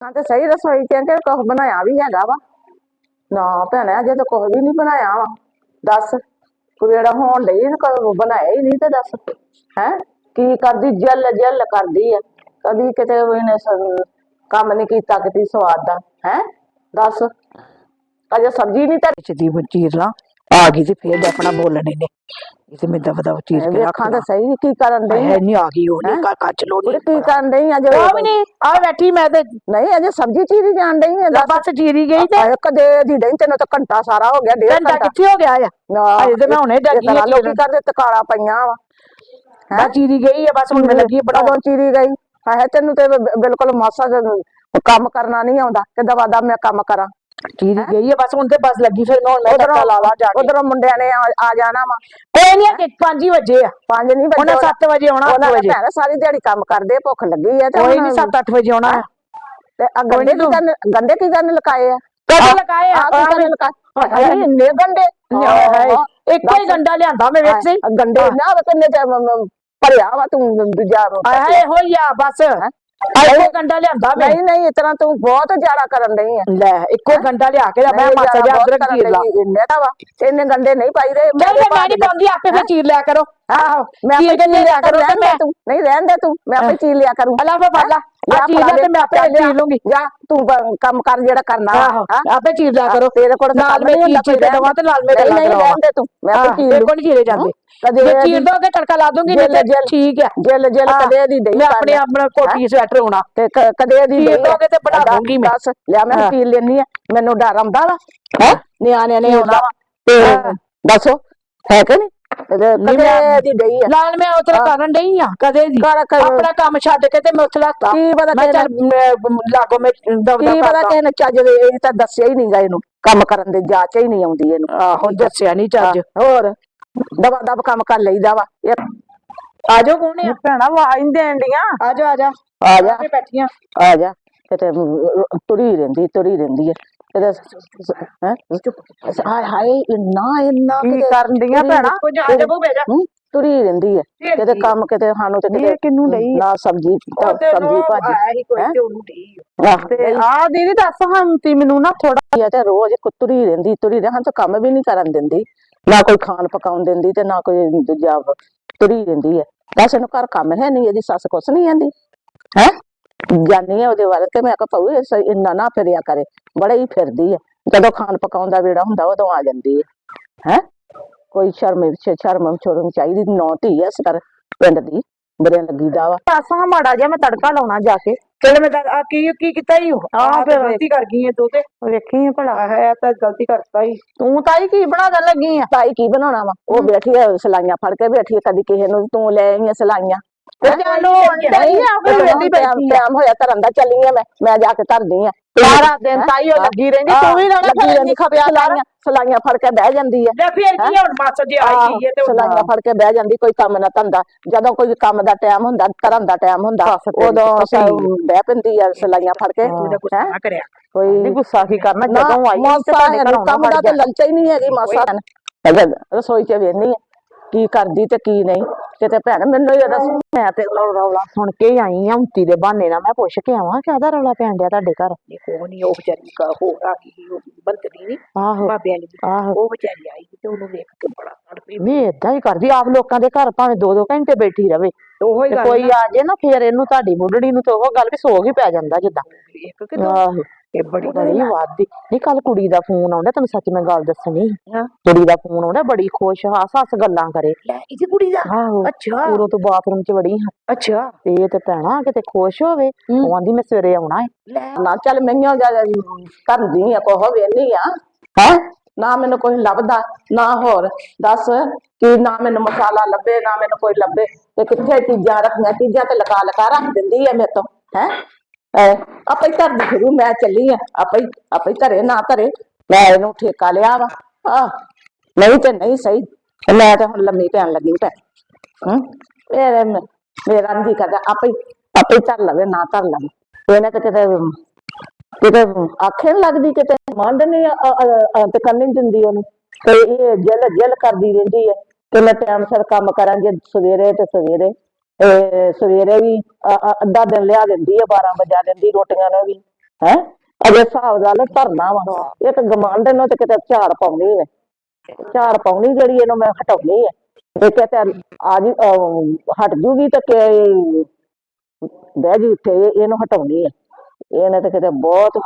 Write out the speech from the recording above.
ਹਾਂ ਤੇ ਸਹੀ ਰਸੋਈ ਚ ਕਿ ਕੁਝ ਬਣਾਇਆ ਵੀ ਹੈਗਾ ਵਾ। ਨਾ ਭੈਣਾ, ਅਜੇ ਤਾਂ ਕੁਝ ਵੀ ਨਹੀਂ ਬਣਾਇਆ ਵਾ। ਦੱਸ ਕੋਈ ਹੋਣ ਲਈ ਕੋਈ ਬਣਾਇਆ ਹੀ ਨਹੀਂ ਤੇ ਦੱਸ। ਹੈ? ਕੀ ਕਰਦੀ? ਜਲ ਜਲ ਕਰਦੀ ਆ। ਕਦੀ ਕਿਤੇ ਉਹਨੇ ਕੰਮ ਨਹੀਂ ਕੀਤਾ, ਕਿਤੇ ਸਵਾਦ ਦਾ। ਹੈ? ਦੱਸ। ਅਜੇ ਸਬਜ਼ੀ ਨਹੀਂ ਤਾਂ ਵਿੱਚ ਚੀਰ ਲਾ। ਆ ਗਈ ਤੇ ਫੇਰ ਆਪਣਾ ਬੋਲਣੇ ਨੇ ਇਹ ਤੇ ਮੈਂ ਦਵਾ ਦਵਾ ਚੀਰ ਕੇ ਰੱਖ ਵੇਖਾਂ ਤਾਂ ਸਹੀ ਕੀ ਕਰਨ ਹੈ ਡਈ ਨਹੀਂ ਆ ਗਈ ਉਹ ਹੈਂ? ਨਹੀਂ ਕਾ ਕੱਚ ਲੋ ਉਹਦੇ ਕੀ ਕਰਨ ਡਈ ਅਜੇ ਉਹ ਵੀ ਨਹੀਂ ਆ ਬੈਠੀ ਮੈਂ ਤੇ। ਨਹੀਂ ਅਜੇ ਸਬਜ਼ੀ ਚੀਰੀ ਜਾਣ ਡਈ ਆ ਦੱਸ। ਬਸ ਚੀਰੀ ਗਈ ਤੇ। ਕਦੇ ਦੀ ਡਈ ਤੈਨੂੰ ਤਾਂ ਘੰਟਾ ਸਾਰਾ ਹੋ ਗਿਆ ਡੇਢ ਘੰਟਾ ਕਿੱਥੇ ਹੋ ਗਿਆ ਆ? ਅਜੇ ਤੇ ਮੈਂ ਹੁਣੇ ਡੱਗੀ ਆ ਲੋਕੀ ਕਰਦੇ ਤਕਾਲਾ ਪਈਆਂ ਵਾ। ਬਸ ਚੀਰੀ ਗਈ ਆ ਬਸ ਹੁਣ ਮੈਂ ਲੱਗੀ ਬੜਾ ਕਦੋਂ ਚੀਰੀ ਗਈ? ਹੈ ਤੈਨੂੰ ਤੇ ਬਿਲਕੁਲ ਮਾਸਾ ਕੰਮ ਕਰਨਾ ਨਹੀਂ ਆਉਂਦਾ ਤੇ ਦਵਾ ਦਾ ਮੈਂ ਕੰਮ ਕਰਾਂ। ਚੀਰੀ ਗਈ ਆ ਬਸ ਹੁਣ ਤੇ ਬਸ ਲੱਗੀ ਫਿਰ ਮੈਂ ਹੁਣ ਮੈਂ ਧੱਕਾ ਲਾ ਲਾ ਜਾ ਕੇ। ਉਧਰੋਂ ਮੁੰਡਿਆਂ ਨੇ ਆ ਆ ਜਾਣਾ ਵਾ। ਕੋਈ ਨਹੀਂ ਕਿ 5 ਹੀ ਵਜੇ ਆ। ਪੰਜ ਨਹੀਂ ਉਹਨੇ ਵਜੇ 7 ਵਜੇ ਆਉਣਾ 8 ਉਹਨਾਂ ਵਜੇ। ਭੈਣ ਸਾਰੀ ਦਿਹਾੜੀ ਕੰਮ ਕਰਦੇ ਭੁੱਖ ਲੱਗੀ ਆ ਤੇ ਕੋਈ ਨਹੀਂ 7-8 ਵਜੇ ਆਉਣਾ ਤੇ ਗੰਡੇ ਕੀ ਕਰਨ ਗੰਡੇ ਕੀ ਕਰਨ ਲਕਾਏ ਆ? ਕਦੋਂ ਲਗਾਏ ਆ? ਕੀ ਕਰਨ ਲਕਾਏ? ਹਾਏ ਇੰਨੇ ਗੰਡੇ ਹਾਏ ਇੱਕੋ ਹੀ ਗੰਡਾ ਲਿਆਂਦਾ ਮੈਂ ਵੇਖ ਸਹੀ। ਗੰਡੇ ਨਾ ਵਾ ਕਿੰਨੇ ਤੇ ਮ- ਮ- ਭਰਿਆ ਵਾ ਤੂੰ ਦੂਜਾ ਹਾਏ ਹਾਏ ਹੋਈ ਆ ਬਸ। ਇੱਕੋ ਗੰਡਾ ਲਿਆਂਦਾ ਮੈਂ। ਨਹੀਂ ਨਹੀਂ ਇਤਨਾ ਤੂੰ ਬਹੁਤ ਜ਼ਿਆਦਾ ਕਰਨ ਡਈ ਆ ਲੈ ਇੱਕੋ ਗੰਡਾ ਲਿਆ ਕੇ ਮੈਂ ਮਾਸਾ ਜਿਹਾ ਅਦਰਕ ਚੀਰ ਲਾ। ਇੰਨੇ ਦਾ ਵਾ ਇੰਨੇ ਗੰਡੇ ਨਹੀਂ ਪਾਈਦੇ ਨਹੀਂ ਮੈਂ ਨਹੀਂ ਪਾਉਂਦੀ ਆਪੇ ਫਿਰ ਚੀਰ ਲਿਆ ਕਰੋ। ਆਹੋ ਮੈਂ ਚੀਰ ਆਪੇ ਕੇ ਲਿਆ ਕਰੋ ਨਹੀਂ ਰਹਿਣ ਦੇ ਤੂੰ। ਮੈਂ ਆਪੇ ਚੀਰ ਲਿਆ ਕਰੂੰ। ਅਲਾ ਫੇ ਫੜ ਲਾ ਆ ਚੀਰ ਲਿਆ ਤੇ ਮੈਂ ਆਪੇ ਚੀਰ ਲੂੰਗੀ ਜਾ ਤੂੰ ਕੰਮ ਕਰ ਜਿਹੜਾ ਕਰਨਾ? ਆਪੇ ਚੀਰ ਲਿਆ ਕਰੋ। ਤੇਰੇ ਕੋਲ ਨਾਲ ਮੈਂ ਕੋਈ ਕੇ ਦਵਾਂ ਤੇ ਨਾਲ ਮੈਂ ਨਹੀਂ, ਗੱਲਾਂ ਨਹੀਂ ਕਰਾਵਾਂ ਦੇ ਤੂੰ। ਮੈਂ ਆਪੇ ਚੀਰ ਮੇਰੇ ਲੂੰ ਕੋਲ ਚੀਰੇ ਜਾਂਦੇ। ਕਦੇ ਜੇ ਚੀਰ ਦੋਗੇ ਤੜਕਾ ਲਾ ਦੂੰਗੀ ਨਹੀਂ ਤੇ ਠੀਕ ਹੈ ਜਿਲ ਜਿਲ ਕਦੇ ਦੀ ਮੈਂ ਆਪਣੇ ਆਪਣਾ ਕੋਟੀ ਸਵੈਟਰ ਹੋਣਾ ਤੇ ਕ- ਕਦੇ ਦੀ ਚੀਰ ਦੋਗੇ ਤੇ ਬਣਾ ਦੂੰਗੀ ਮੈਂ। ਦੱਸ ਲਿਆ ਮੈਂ। ਚੀਰ ਲੈਣੀ ਆ। ਮੈਨੂੰ ਡਰ ਆਉਂਦਾ ਵਾ। ਹੈ? ਨਿਆਣਿਆਂ ਨੇ ਆਉਣਾ ਲਾ। ਵਾ। ਤੇ। ਦੱਸੋ ਹੈ ਕਿ ਨਹੀਂ? ਕਦੇ ਮੈਂ- ਦੀ ਡਈ ਆ। ਨਾਲ ਮੈਂ ਉਤਰ ਕਰਨ ਡਈ ਆ। ਕਦੇ ਦੀ? ਕਰ ਕਰ। ਆਪਣਾ ਕੰਮ ਛੱਡ ਕੇ ਤੇ ਮੈਂ ਉੱਥੇ ਲਾਤਾ ਕੀ ਪਤਾ ਮੈਂ ਕਿਹਨੇ- ਚੱਲ ਮੈਂ ਲਾਗੋ ਮੈਂ ਦਵਦਾ ਕੀ ਪਤਾ ਕਿਸੇ ਨੇ ਚੱਜ ਦੇ ਇਹ ਤਾਂ ਦੱਸਿਆ ਹੀ ਨਹੀਂਗਾ ਇਹਨੂੰ। ਕੰਮ ਕਰਨ ਦੇ ਜਾਚ ਹੀ ਨਹੀਂ ਆਉਂਦੀ ਇਹਨੂੰ। ਆਹੋ ਦੱਸਿਆ ਨਹੀਂ ਚੱਜ। ਹੋਰ? ਦਵਾ ਦਬ ਕੰਮ ਕਰ ਲਈਦਾ ਵਾ। ਇਹ ਆਜੋ ਕੌਣ ਆ? ਭੈਣਾ ਆਵਾਜ਼ ਦੇਣ ਡੀਆਂ ਆਜੋ ਆਜਾ। ਆ ਜਾ। ਬੈਠੀਆਂ ਆ। ਜਾ। ਕਿਤੇ ਤੁਰੀ ਰਹਿੰਦੀ ਤੁਰੀ ਰਹਿੰਦੀ ਹੈ ਕਿਤੇ ਹੈ? ਹਾਏ ਹਾਏ ਇੰਨਾ ਇੰਨਾ ਕੀ ਕਿਤੇ ਕਰਨ ਡੀਆਂ ਤੁਰੀ- ਭੈਣਾ? ਕੁਝ ਆ ਜਾ ਬੂ ਬੈਜਾ ਹੂੰ, ਤੁਰੀ ਰਹਿੰਦੀ ਹੈ ਕਿਤੇ ਕੰਮ ਕਿਤੇ ਸਾਨੂੰ ਤੇ ਕਿਤੇ ਕਿੰਨੂੰ ਡਈ? ਨਾ ਸਬਜੀ ਸਬਜੀ ਭਾਜੀ ਆਇਆ ਹੀ ਕੋਈ ਹੈਂ? ਤੇ ਉਹਨੂੰ ਡਈ ਆਹ, ਤੇ ਆ ਦੀਦੀ ਦੱਸ ਹਮਤੀ ਮੈਨੂੰ ਨਾ ਥੋੜਾ ਤੇ ਰੋਜ਼ ਕੁੱਤਰੀ ਰਹਿੰਦੀ ਤੁਰੀ ਰਹਿ ਹਾਂ ਤਾਂ ਕੰਮ ਵੀ ਨਹੀਂ ਕਰਨ ਦਿੰਦੀ। ਨਾ ਕੋਈ ਖਾਣ ਪਕਾਉਣ ਦਿੰਦੀ ਤੇ ਨਾ ਕੋਈ ਦੂਜਾ ਤੁਰੀ ਰਹਿੰਦੀ ਹੈ ਦੱਸ ਇਹਨੂੰ ਘਰ ਕੰਮ ਹੈ ਨਹੀਂ ਇਹਦੀ ਸੱਸ ਕੁਛ ਨਹੀਂ ਆਂਦੀ ਹੈ? ਜਾਨੀ ਹੈ ਉਹਦੇ ਵੱਲ ਤੇ ਮੈਂ ਕਿਹਾ ਪਊ ਇਹ ਸਹੀ ਇੰਨਾ ਨਾ ਫਿਰਿਆ ਕਰੇ ਬੜਾ ਹੀ ਫਿਰਦੀ ਹੈ ਜਦੋਂ ਖਾਣ ਪਕਾਉਣ ਦਾ ਵੇੜਾ ਹੁੰਦਾ ਉਦੋਂ ਆ ਜਾਂਦੀ ਹੈ ਹੈ? ਕੋਈ ਸ਼ਰਮ ਵਿੱਚ ਸ਼ਰਮ ਛੋੜਨ ਚਾਹੀਦੀ ਨੌ ਧੀ ਹੈ ਸਰ ਪਿੰਡ ਦੀ ਬਰੇ ਲੱਗੀਦਾ ਵਾ। ਪਾਸਾ ਮਾੜਾ ਜਿਹਾ ਮੈਂ ਤੜਕਾ ਲਾਉਣਾ ਜਾ ਕੇ। ਚਲ ਮੈਂ ਤਾਂ ਆ ਕੀ ਕੀ ਕੀਤਾ ਹੀ ਤੇ ਫਿਰ- ਗਲਤੀ ਕਰ ਗਈ ਹੈ ਤੂੰ ਤੇ। ਵੇਖੀ ਭਲਾ। ਹੈ ਤਾਂ ਗਲਤੀ ਕਰਤਾ ਹੀ ਤੂੰ ਤਾਈ ਕੀ ਬਣਾਉਣ ਲੱਗੀ ਆ? ਤਾਈ ਕੀ ਬਣਾਉਣਾ ਵਾ? ਉਹ ਬੈਠੀ ਆ ਸਲਾਈਆਂ ਫੜ ਕੇ ਬੈਠੀ ਆ ਕਦੀ ਕਿਸੇ ਨੂੰ ਤੂੰ ਲੈ ਆਈਆਂ ਸਲਾਈਆਂ। ਤੇ ਚੱਲ ਉਹ ਡਈ ਆ, ਫਿਰ ਵੇਹਲੀ ਬੈਠੀ ਆ। ਟਾਈਮ ਹੋਇਆ ਧਰਨ ਦਾ ਚੱਲੀ ਆ ਮੈਂ। ਮੈਂ ਜਾ ਕੇ ਧਰਦੀ ਆ। ਸਾਰਾ ਦਿਨ ਤਾਈ ਉਹ ਲੱਗੀ ਰਹਿੰਦੀ ਤੂੰ ਵੀ ਨਾ ਲੱਗੀ ਰਹਿੰਦੀ। ਖਪਿਆ ਸਲਾਈਆਂ ਸਲਾਈਆਂ ਫੜ ਕੇ ਬਹਿ ਜਾਂਦੀ ਆ। ਲੈ ਫਿਰ ਕੀ ਆ, ਹੁਣ ਮਾਸਾ ਜੀ ਆਈ ਗਈ ਹੈ ਤੇ ਸਲਾਈਆਂ ਫੜ ਕੇ ਬਹਿ ਜਾਂਦੀ ਕੋਈ ਕੰਮ ਨਾ ਧੰਦਾ। ਜਦੋਂ ਕੋਈ ਕੰਮ ਦਾ ਟਾਈਮ ਹੁੰਦਾ ਧਰਨ ਦਾ ਟਾਈਮ ਹੁੰਦਾ ਉਦੋਂ ਬਹਿ ਪੈਂਦੀ ਆ ਸਲਾਈਆਂ ਫੜ ਕੇ। ਹੈਂ? ਕਰਿਆ। ਕੋਈ ਗੁੱਸਾ ਕੀ ਕਰਨਾ ਹੈ ਨੀ, ਕੰਮ ਦਾ ਤੇ ਲੰਚਾ ਹੀ ਨਹੀਂ ਹੈਗੀ ਮਾਸਾ। ਰਸੋਈ ਚ ਵੇਖਣੀ ਆ ਕੀ ਕਰਦੀ ਤੇ ਕੀ ਨਹੀਂ। ਕਿਤੇ ਭੈਣ ਮੈਨੂੰ ਇਹ ਦੱਸ ਮੈਂ ਤੇ ਰੌਲਾ ਸੁਣ ਕੇ ਹੀ ਆਈ ਆ ਹੁੰਤੀ ਦੇ ਬਹਾਨੇ ਨਾਲ ਮੈਂ ਪੁੱਛ ਕੇ ਆਵਾਂ ਕਿਹਦਾ ਰੌਲਾ ਪੈਣ ਡਿਆ ਤੁਹਾਡੇ ਘਰ? ਦੇਖੋ ਨਹੀਂ ਉਹ ਵਿਚਾਰੀ ਕਾ ਹੋ ਆ ਗਈ ਉਹ ਨਹੀਂ ਆਹੋ ਬਾਬਿਆਂ ਦੀ ਆਹੋ। ਉਹ ਵਿਚਾਰੀ ਆਈ ਤੇ ਉਹਨੂੰ ਵੇਖ ਕੇ ਬੜਾ ਅੜ ਪਈ ਨਹੀਂ ਏਦਾਂ ਹੀ ਕਰਦੀ ਆਪ ਲੋਕਾਂ ਦੇ ਘਰ ਭਾਵੇਂ ਦੋ ਦੋ ਘੰਟੇ ਬੈਠੀ ਰਵੇ ਉਹੋ ਤੇ ਗੱਲ ਕੋਈ ਆ ਜੇ ਨਾ ਫੇਰ ਇਹਨੂੰ ਤੁਹਾਡੀ ਬੁੱਢੜੀ ਨੂੰ ਤੇ ਉਹ ਗੱਲ ਵੀ ਸੋਗ ਹੀ ਪੈ ਜਾਂਦਾ ਜਿੱਦਾਂ। ਕੇ ਆਹੋ। ਇਹ ਬੜੀ ਬੜੀ ਵਾਦੀ ਨਹੀਂ ਕੱਲ ਕੁੜੀ ਦਾ ਫੋਨ ਆਉਂਦਾ ਤੈਨੂੰ ਸੱਚ ਮੈਂ ਗੱਲ ਦੱਸਣੀ ਹਾਂ। ਕੁੜੀ ਦਾ ਫੋਨ ਆਉਂਦਾ ਬੜੀ ਖੁਸ਼ ਹੱਸ ਹੱਸ ਗੱਲਾਂ ਕਰੇ। ਲੈ ਇਹਦੀ ਕੁੜੀ ਦਾ? ਆਹੋ ਅੱਛਾ। ਉਰੋਂ ਤੋਂ ਬਾਥਰੂਮ 'ਚ ਵੜੀ ਹਾਂ। ਅੱਛਾ। ਤੇ ਇਹ ਤੇ ਭੈਣਾ ਕਿਤੇ ਖੁਸ਼ ਹੋਵੇ ਉਹ ਆਂਦੀ ਮੈਂ ਸਵੇਰੇ ਆਉਣਾ ਹੈ ਨਾ ਚੱਲ ਮਈਆਂ ਜਾ ਕਰਦੀ ਆ ਕੋਹ ਵੇਨੀ ਆ। ਹੈ? ਨਾ ਮੈਨੂੰ ਕੋਈ ਲੱਭਦਾ, ਨਾ ਹੋਰ। ਦੱਸ ਕਿ ਨਾ ਮੈਨੂੰ ਮਸਾਲਾ ਲੱਭੇ, ਨਾ ਮੈਨੂੰ ਕੋਈ ਲੱਭੇ। ਤੇ ਕਿੱਥੇ ਚੀਜ਼ਾਂ ਰੱਖੀਆਂ? ਚੀਜ਼ਾਂ ਤੇ ਲਗਾ ਲਗਾ ਰੱਖ ਦਿੰਦੀ ਆ ਮੇਰੇ ਤੋਂ, ਹੈ? ਆਪੇ ਹੀ ਕਰਦੀ ਫਿਰੂ, ਮੈਂ ਚੱਲੀ ਆ। ਆਪੇ ਆਪੇ ਹੀ ਧਰੇ ਨਾ ਧਰੇ ਮੈਂ ਇਹਨੂੰ ਠੇਕਾ ਲਿਆ ਵਾ। ਆ ਨਹੀਂ ਤੇ ਨਹੀਂ ਸਹੀ। ਮੈਂ ਤੇ ਹੁਣ ਲੰਮੀ ਪੈਣ ਲੱਗੀ ਪੈ ਹੂੰ? ਮੇਰੇ, ਮੇਰਾ ਨਹੀਂ ਕਰਦਾ। ਆਪੇ ਆਪੇ ਧਰ ਲਵੇ, ਨਾ ਧਰ ਲਵੇ। ਇਹਨੇ ਤੇ ਕਿਤੇ ਕਿਤੇ ਆਖੇ ਨੀ ਲੱਗਦੀ, ਕਿਤੇ ਮੰਡ ਨਹੀਂ ਤੇ ਕਰਨ ਦਿੰਦੀ ਉਹਨੂੰ। ਤੇ ਇਹ ਜਲ ਜਲ ਕਰਦੀ ਰਹਿੰਦੀ ਹੈ। ਕਿ ਮੈਂ ਟਾਈਮ ਸਿਰ ਕੰਮ ਕਰਾਂਗੇ, ਸਵੇਰੇ ਤੇ ਸਵੇਰੇ। ਸਵੇਰੇ ਵੀ ਅੱਧਾ ਦਿਨ ਲਿਆ ਦਿੰਦੀ ਹੈ 12 ਵਜਾ ਦਿੰਦੀ ਰੋਟੀਆਂ ਨੂੰ ਵੀ, ਹੈ। ਅਜੇ ਹਿਸਾਬ ਨਾਲ ਧਰਨਾ ਵਾ। ਇੱਕ ਗਮਾਂਡ ਨੂੰ ਤੇ ਕਿਤੇ ਝਾੜ ਪਾਉਣੀ ਹੈ ਝਾੜ ਪਾਉਣੀ ਜਿਹੜੀ ਇਹਨੂੰ ਮੈਂ ਹਟਾਉਣੀ ਹੈ। ਤੇ ਕਿਤੇ ਆ ਜੀ ਹਟ ਜੂਗੀ ਤੇ ਕਿ ਬਹਿ ਜੂ ਉੱਥੇ ਇਹਨੂੰ ਹਟਾਉਣੀ ਹੈ। ਇਹਨੇ ਤਾਂ ਕਿਤੇ ਬਹੁਤ